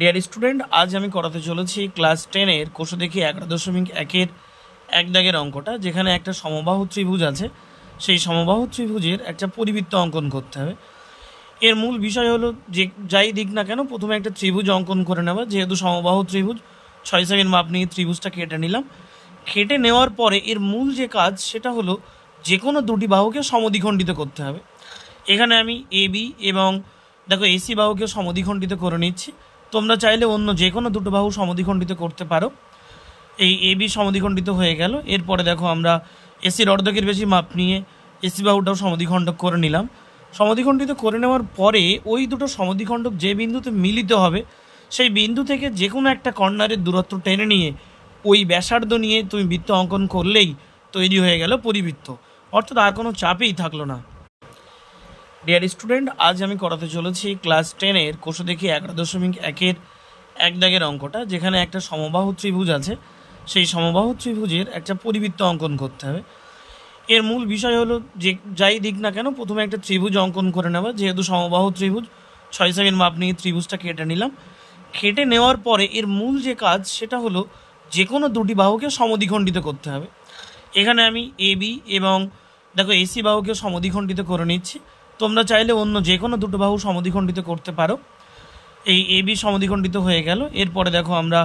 Dear student আজ আমি করাতে চলেছি ক্লাস টেনের কোষে দেখি এগারো দশমিক একের এক দাগের অঙ্কটা, যেখানে একটা সমবাহু ত্রিভুজ আছে। সেই সমবাহু ত্রিভুজের একটা পরিবৃত্ত অঙ্কন করতে হবে। এর মূল বিষয় হলো যে যাই দিক না কেন, প্রথমে একটা ত্রিভুজ অঙ্কন করে নেওয়া, যেহেতু সমবাহু ত্রিভুজ, ছয় সেকেন্ড মাপ নিয়ে ত্রিভুজটা কেটে নিলাম। কেটে নেওয়ার পরে এর মূল যে কাজ, সেটা হলো যে কোনো দুটি বাহুকে সমদ্বিখণ্ডিত করতে হবে। এখানে আমি এ বি এবং দেখো এসি বাহুকে সমদ্বিখণ্ডিত করে নিচ্ছি। তোমরা চাইলে অন্য যে কোনো দুটো বাহু সমদ্বিখণ্ডিত করতে পারো। এই এ বি সমদ্বিখণ্ডিত হয়ে গেল। এরপরে দেখো আমরা এসির অর্ধকের বেশি মাপ নিয়ে এসি বাহুটাও সমদ্বিখণ্ডক করে নিলাম। সমদ্বিখণ্ডিত করে নেওয়ার পরে ওই দুটো সমদ্বিখণ্ডক যে বিন্দুতে মিলিত হবে, সেই বিন্দু থেকে যে কোনো একটা কর্নারের দূরত্ব টেনে নিয়ে ওই ব্যাসার্ধ নিয়ে তুমি বৃত্ত অঙ্কন করলেই তৈরি হয়ে গেল পরিবৃত্ত। অর্থাৎ আর কোনো চাপেই থাকল না। ডিয়ার স্টুডেন্ট আজ আমি করাতে চলেছি ক্লাস টেনের কোষে দেখি এগারো দশমিক একের এক দাগের অঙ্কটা, যেখানে একটা সমবাহু ত্রিভুজ আছে। সেই সমবাহু ত্রিভুজের একটা পরিবৃত্ত অঙ্কন করতে হবে। এর মূল বিষয় হলো যে যাই দিক না কেন, প্রথমে একটা ত্রিভুজ অঙ্কন করে নেওয়া, যেহেতু সমবাহু ত্রিভুজ, ছয় সেকেন্ড মাপ নিয়ে ত্রিভুজটা কেটে নিলাম। কেটে নেওয়ার পরে এর মূল যে কাজ, সেটা হলো যে কোনো দুটি বাহুকে সমদ্বিখণ্ডিত করতে হবে। এখানে আমি এ বি এবং দেখো এসি বাহুকে সমদ্বিখণ্ডিত করে নিচ্ছি। তোমরা চাইলে অন্য যে কোনো দুটো বাহু সমদ্বিখণ্ডিত করতে পারো। এই এ বি সমদ্বিখণ্ডিত হয়ে গেল। এরপরে দেখো আমরা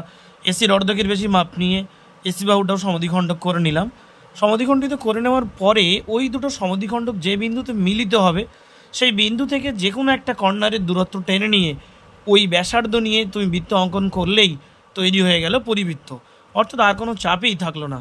এসির অর্ধেকের বেশি মাপ নিয়ে এসি বাহুটাও সমদ্বিখণ্ডক করে নিলাম। সমদ্বিখণ্ডিত করে নেওয়ার পরে ওই দুটো সমদ্বিখণ্ডক যে বিন্দুতে মিলিত হবে, সেই বিন্দু থেকে যে কোনো একটা কর্নারের দূরত্ব টেনে নিয়ে ওই ব্যাসার্ধ নিয়ে তুমি বৃত্ত অঙ্কন করলেই তৈরি হয়ে গেল পরিবৃত্ত। অর্থাৎ আর কোনো চাপেই থাকল না।